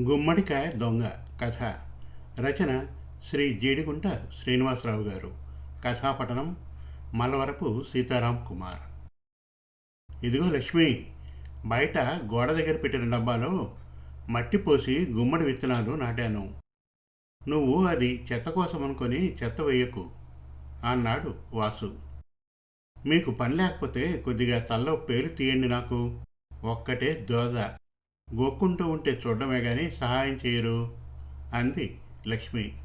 గుమ్మడికాయ దొంగ కథ. రచన శ్రీ జీడిగుంట శ్రీనివాసరావు గారు. కథాపఠనం మలవరపు సీతారాం కుమార్. ఇదిగో లక్ష్మి బయట గోడ దగ్గర పెట్టిన డబ్బాలో మట్టి పోసి గుమ్మడి విత్తనాలు నాటాను. నువ్వు అది చెత్త కోసం అనుకొని చెత్త వేయకు అన్నాడు వాసు. మీకు పని లేకపోతే కొద్దిగా తల్లో పేరు తీయండి నాకు. ఒక్కటే దోద. గోక్కుంటూ ఉంటే చూడడమే కానీ సహాయం చేయరు అంది లక్ష్మి.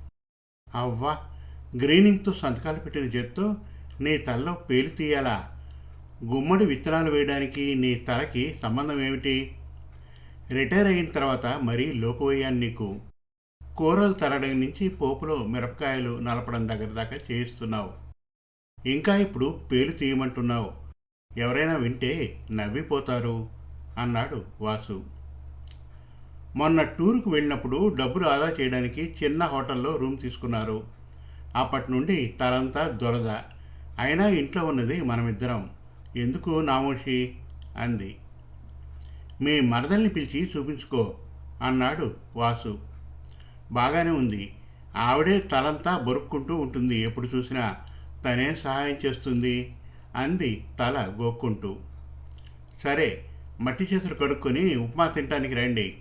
అవ్వా గ్రీనింగ్తో సంతకాలు పెట్టిన చేత్తో నీ తలలో పేలు తీయాలా? గుమ్మడి విత్తనాలు వేయడానికి నీ తలకి సంబంధం ఏమిటి? రిటైర్ అయిన తర్వాత మరీ లోకువయ్యాను నీకు. కూరలు తరడం నుంచి పోపులో మిరపకాయలు నలపడం దగ్గర దాకా చేయిస్తున్నావు. ఇంకా ఇప్పుడు పేలు తీయమంటున్నావు. ఎవరైనా వింటే నవ్విపోతారు అన్నాడు వాసు. మొన్న టూర్కు వెళ్ళినప్పుడు డబ్బులు ఆదా చేయడానికి చిన్న హోటల్లో రూమ్ తీసుకున్నారు. అప్పటి నుండి తలంతా దొరద. అయినా ఇంట్లో ఉన్నది మనమిద్దరం. ఎందుకు నామోషి? అంది. మీ మరదల్ని పిలిచి చూపించుకో అన్నాడు వాసు. బాగానే ఉంది. ఆవిడే తలంతా బొరుక్కుంటూ ఉంటుంది. ఎప్పుడు చూసినా తనే సహాయం చేస్తుంది అంది తల గోక్కుంటూ. సరే మట్టి చేతులు కడుక్కొని ఉప్మా తినటానికి రండి.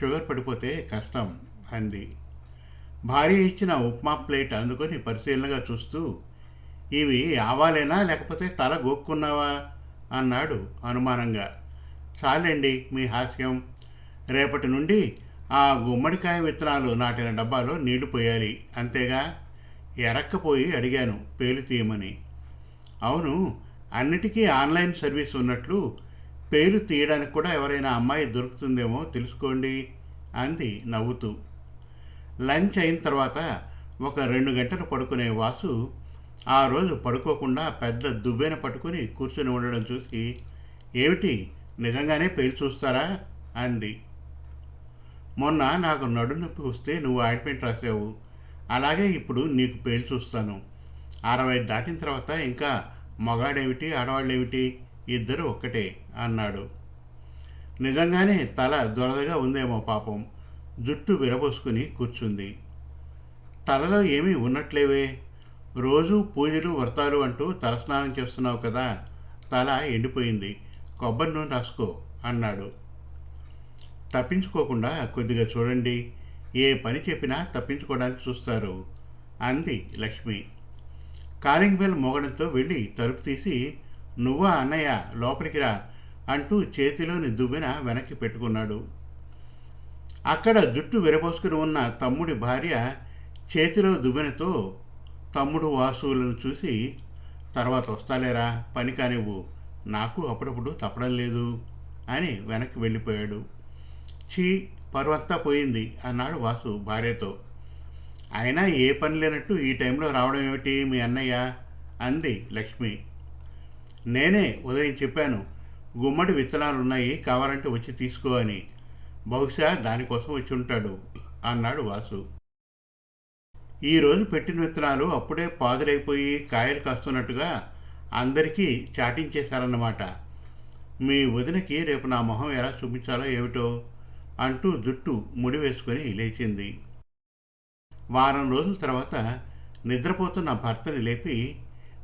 షుగర్ పడిపోతే కష్టం అంది. భార్య ఇచ్చిన ఉప్మా ప్లేట్ అందుకొని పరిశీలనగా చూస్తూ ఇవి ఆవాలేనా లేకపోతే తల గోక్కున్నావా? అన్నాడు అనుమానంగా. చాలండి మీ హాస్యం. రేపటి నుండి ఆ గుమ్మడికాయ విత్తనాలు నాటిన డబ్బాలో నీళ్ళు పోయాలి. అంతేగా? ఎరక్కపోయి అడిగాను పేలు తీయమని. అవును అన్నిటికీ ఆన్లైన్ సర్వీస్ ఉన్నట్లు పేరు తీయడానికి కూడా ఎవరైనా అమ్మాయి దొరుకుతుందేమో తెలుసుకోండి అంది నవ్వుతూ. లంచ్ అయిన తర్వాత ఒక రెండు గంటలు పడుకునే వాసు ఆ రోజు పడుకోకుండా పెద్ద దువ్వెన పట్టుకుని కూర్చొని ఉండడం చూసి ఏమిటి నిజంగానే పేరు చూస్తారా? అంది. మొన్న నాకు నడునొప్పి వస్తే నువ్వు ఆయింట్మెంట్ రాసావు అలాగే ఇప్పుడు నీకు పేరు చూస్తాను. అరవై దాటిన తర్వాత ఇంకా మగాడేమిటి ఆడవాళ్ళేమిటి? ఇద్దరు ఒక్కటే అన్నాడు. నిజంగానే తల దొరదగా ఉందేమో పాపం. జుట్టు విరబోసుకుని కూర్చుంది. తలలో ఏమీ ఉన్నట్లేవే. రోజు పూజలు వ్రతాలు అంటూ తలస్నానం చేస్తున్నావు కదా. తల ఎండిపోయింది. కొబ్బరి నూనె రాసుకో అన్నాడు. తప్పించుకోకుండా కొద్దిగా చూడండి. ఏ పని చెప్పినా తప్పించుకోవడానికి చూస్తారు అంది లక్ష్మి. కాలింగ్ బెల్ మోగడంతో వెళ్ళి తలుపు తీసి నువ్వా అన్నయ్య లోపలికి రా అంటూ చేతిలోని దువ్వెన వెనక్కి పెట్టుకున్నాడు. అక్కడ జుట్టు విరబోసుకుని ఉన్న తమ్ముడి భార్య చేతిలో దువ్వెనతో తమ్ముడు వాసువులను చూసి తర్వాత వస్తాలేరా పని కానివ్వు నాకు అప్పుడప్పుడు తప్పడం లేదు అని వెనక్కి వెళ్ళిపోయాడు. చీ పరువంతా పోయింది అన్నాడు వాసు భార్యతో. అయినా ఏ పని లేనట్టు ఈ టైంలో రావడం ఏమిటి మీ అన్నయ్య? అంది లక్ష్మి. నేనే ఉదయం చెప్పాను గుమ్మడి విత్తనాలు ఉన్నాయి కావాలంటే వచ్చి తీసుకో అని. బహుశా దానికోసం వచ్చి ఉంటాడు అన్నాడు వాసు. ఈరోజు పెట్టిన విత్తనాలు అప్పుడే పాదులైపోయి కాయలు కాస్తున్నట్టుగా అందరికీ చాటించేశారన్నమాట. మీ వదినకి రేపు నా మొహం ఎలా చూపించాలో ఏమిటో అంటూ జుట్టు ముడి వేసుకొని లేచింది. వారం రోజుల తర్వాత నిద్రపోతున్న భర్తని లేపి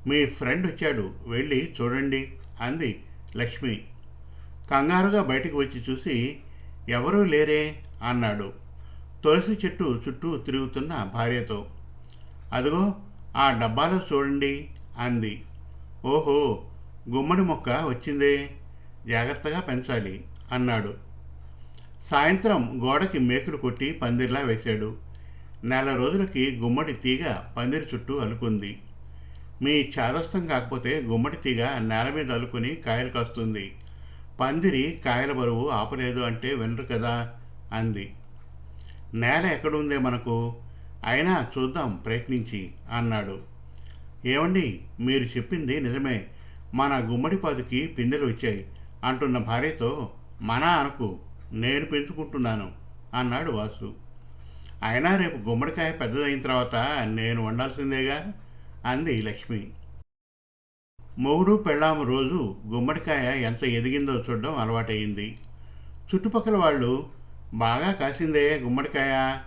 మీ ఫ్రెండ్ వచ్చాడు వెళ్ళి చూడండి అంది లక్ష్మి. కంగారుగా బయటకు వచ్చి చూసి ఎవరూ లేరే అన్నాడు. తులసి చెట్టు చుట్టూ తిరుగుతున్న భార్యతో. అదిగో ఆ డబ్బాలో చూడండి అంది. ఓహో గుమ్మడి మొక్క వచ్చిందే జాగ్రత్తగా పెంచాలి అన్నాడు. సాయంత్రం గోడకి మేకులు కొట్టి పందిర్లా వేశాడు. నెల రోజులకి గుమ్మడి తీగ పందిరి చుట్టూ అలుకుంది. మీ చారస్థం కాకపోతే గుమ్మడి తీగ నేల మీద అలుకుని కాయలు కాస్తుంది. పందిరి కాయల బరువు ఆపలేదు అంటే వినరు కదా అంది. నేల ఎక్కడుందే మనకు? అయినా చూద్దాం ప్రయత్నించి అన్నాడు. ఏమండి మీరు చెప్పింది నిజమే. మన గుమ్మడి పాదుకి పిందెలు వచ్చాయి. అంటున్న భార్యతో మన అనుకు నేను పెంచుకుంటున్నాను అన్నాడు వాసు. అయినా రేపు గుమ్మడికాయ పెద్దదైన తర్వాత నేను వండాల్సిందేగా? అంది లక్ష్మి. మొగుడు పెళ్ళాము రోజు గుమ్మడికాయ ఎంత ఎదిగిందో చూడడం అలవాటయింది. చుట్టుపక్కల వాళ్ళు బాగా కాసిందే గుమ్మడికాయ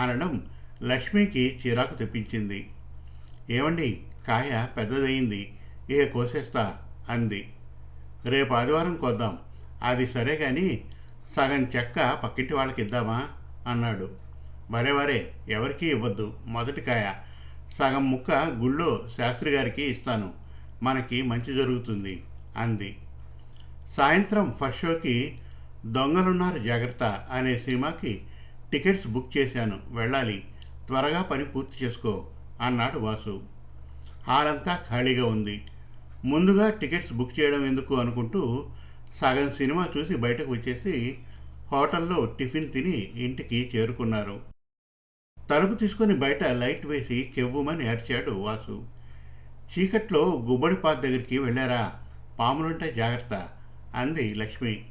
అనడం లక్ష్మికి చిరాకు తెప్పించింది. ఏమండి కాయ పెద్దదయింది ఇక కోసేస్తా అంది. రేపు ఆదివారం కొద్దాం అది సరే కానీ సగం చెక్క పక్కింటి వాళ్ళకి ఇద్దామా అన్నాడు. వరే వరే ఎవరికీ ఇవ్వద్దు మొదటి కాయ సగం ముక్క గుళ్ళో శాస్త్రి గారికి ఇస్తాను. మనకి మంచి జరుగుతుంది అంది. సాయంత్రం ఫస్ట్ షోకి దొంగలున్నారు జాగ్రత్త అనే సినిమాకి టికెట్స్ బుక్ చేశాను వెళ్ళాలి. త్వరగా పని పూర్తి చేసుకో అన్నాడు వాసు. హాలంతా ఖాళీగా ఉంది. ముందుగా టికెట్స్ బుక్ చేయడం ఎందుకు అనుకుంటూ సగం సినిమా చూసి బయటకు వచ్చేసి హోటల్లో టిఫిన్ తిని ఇంటికి చేరుకున్నారు. తలుపు తీసుకొని బయట లైట్ వేసి కెవ్వుమని అరిచాడు వాసు. చీకట్లో గుమ్మడిపాత దగ్గరికి వెళ్ళారా? పాములుంటే జాగ్రత్త అంది లక్ష్మి.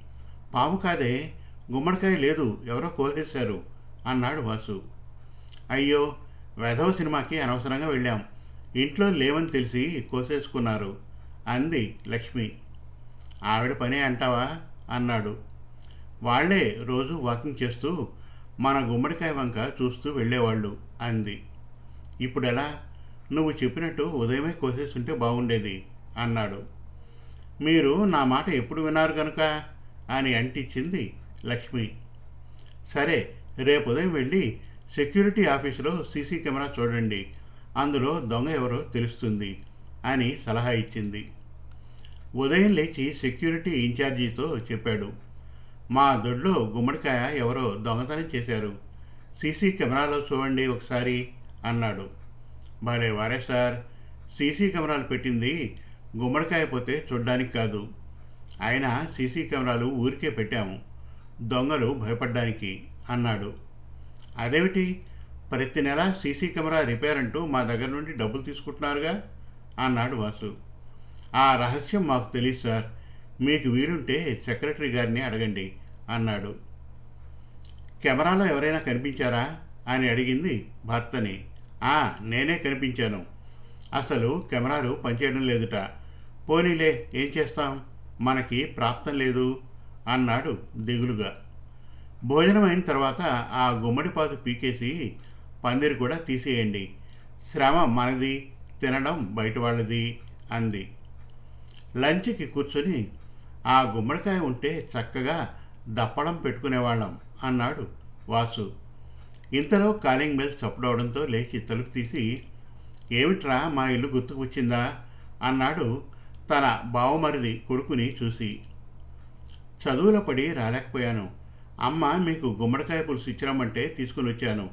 పాము కాదే గుమ్మడికాయ లేదు ఎవరో కోసేశారు అన్నాడు వాసు. అయ్యో వెధవ సినిమాకి అనవసరంగా వెళ్ళాం. ఇంట్లో లేవని తెలిసి కోసేసుకున్నారు అంది లక్ష్మి. ఆవిడ పనే అంటావా? అన్నాడు. వాళ్ళే రోజు వాకింగ్ చేస్తూ మన గుమ్మడికాయ వంక చూస్తూ వెళ్ళేవాళ్ళు అంది. ఇప్పుడెలా? నువ్వు చెప్పినట్టు ఉదయమే కోసేస్తుంటే బాగుండేది అన్నాడు. మీరు నా మాట ఎప్పుడు విన్నారు కనుక అని అంటించింది లక్ష్మి. సరే రేపు ఉదయం వెళ్ళి సెక్యూరిటీ ఆఫీసులో సీసీ కెమెరా చూడండి. అందులో దొంగ ఎవరో తెలుస్తుంది అని సలహా ఇచ్చింది. ఉదయం లేచి సెక్యూరిటీ ఇన్ఛార్జీతో చెప్పాడు. మా దొడ్లో గుమ్మడికాయ ఎవరో దొంగతనం చేశారు. సీసీ కెమెరాలో చూడండి ఒకసారి అన్నాడు. భలే వారే సార్. సీసీ కెమెరాలు పెట్టింది గుమ్మడికాయ పోతే చూడ్డానికి కాదు. అయినా సీసీ కెమెరాలు ఊరికే పెట్టాము. దొంగలు భయపడ్డానికి అన్నాడు. అదేమిటి? ప్రతి నెల సీసీ కెమెరా రిపేర్ అంటూ మా దగ్గర నుండి డబ్బులు తీసుకుంటున్నారుగా? అన్నాడు వాసు. ఆ రహస్యం మాకు తెలియదు సార్. మీకు వీలుంటే సెక్రటరీ గారిని అడగండి. అన్నాడు. కెమెరాలో ఎవరైనా కనిపించారా? అని అడిగింది భర్తని. ఆ నేనే కనిపించాను. అసలు కెమెరాలు పనిచేయడం లేదుట. పోనీలే ఏం చేస్తాం? మనకి ప్రాప్తం లేదు అన్నాడు దిగులుగా. భోజనం అయిన తర్వాత ఆ గుమ్మడిపాదు పీకేసి పందిరి కూడా తీసేయండి. శ్రమ మనది తినడం బయట వాళ్ళది అంది. లంచ్కి కూర్చొని ఆ గుమ్మడికాయ ఉంటే చక్కగా దప్పడం పెట్టుకునేవాళ్ళం అన్నాడు వాసు. ఇంతలో కాలింగ్ బెల్ చప్పుడవడంతో లేచి తలుపు తీసి ఏమిట్రా మా ఇల్లు గుర్తుకు వచ్చిందా అన్నాడు తన బావమరిది కొడుకుని చూసి. చదువుల పడి రాలేకపోయాను. అమ్మ మీకు గుమ్మడికాయ పులుసు ఇచ్చిరమ్మంటే తీసుకుని వచ్చాను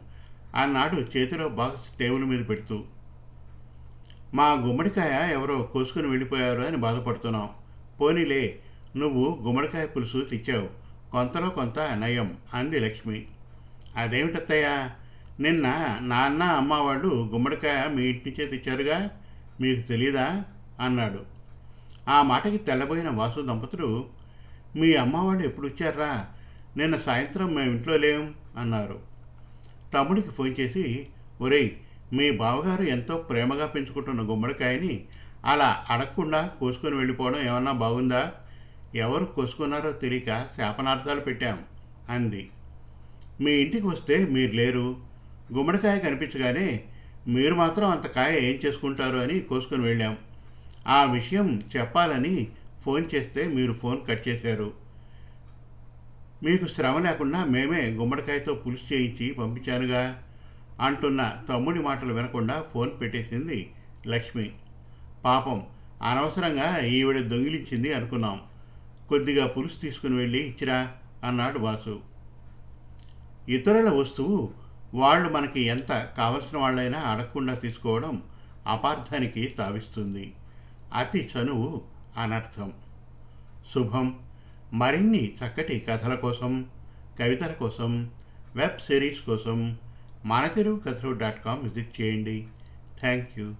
అన్నాడు చేతిలో బాక్స్ టేబుల్ మీద పెడుతూ. మా గుమ్మడికాయ ఎవరో కోసుకుని వెళ్ళిపోయారు అని బాధపడుతున్నాం. పోనీలే నువ్వు గుమ్మడికాయ పులుసు తెచ్చావు. కొంతలో కొంత నయం అంది లక్ష్మి. అదేమిటత్తయ్యా? నిన్న నాన్న అమ్మ వాళ్ళు గుమ్మడికాయ మీ ఇంటి నుంచే తెచ్చారుగా? మీకు తెలీదా? అన్నాడు. ఆ మాటకి తెల్లబోయిన వాసు దంపతులు మీ అమ్మ వాళ్ళు ఎప్పుడు వచ్చారా నిన్న సాయంత్రం మేము ఇంట్లో లేం అన్నారు. తమ్ముడికి ఫోన్ చేసి ఒరేయ్ మీ బావగారు ఎంతో ప్రేమగా పెంచుకుంటున్న గుమ్మడికాయని అలా అడగకుండా కోసుకొని వెళ్ళిపోవడం ఏమన్నా బాగుందా? ఎవరు కోసుకున్నారో తెలియక శాపనార్థాలు పెట్టాం అంది. మీ ఇంటికి వస్తే మీరు లేరు. గుమ్మడికాయ కనిపించగానే మీరు మాత్రం అంత కాయ ఏం చేసుకుంటారు అని కోసుకొని వెళ్ళాం. ఆ విషయం చెప్పాలని ఫోన్ చేస్తే మీరు ఫోన్ కట్ చేశారు. మీకు శ్రమ లేకుండా మేమే గుమ్మడికాయతో పులుసు చేయించి పంపించానుగా అంటున్న తమ్ముడి మాటలు వినకుండా ఫోన్ పెట్టేసింది లక్ష్మి. పాపం అనవసరంగా ఈవిడ దొంగిలించింది అనుకున్నాం. కొద్దిగా పులుసు తీసుకుని వెళ్ళి ఇచ్చిరా అన్నాడు వాసు. ఇతరుల వస్తువు వాళ్ళు మనకి ఎంత కావలసిన వాళ్ళైనా అడగకుండా తీసుకోవడం అపార్థానికి తావిస్తుంది. అతి చనువు అనర్థం. శుభం. మరిన్ని చక్కటి కథల కోసం కవితల కోసం వెబ్ సిరీస్ కోసం మన తెలుగు కథలు డాట్ కామ్ విజిట్ చేయండి. Thank you.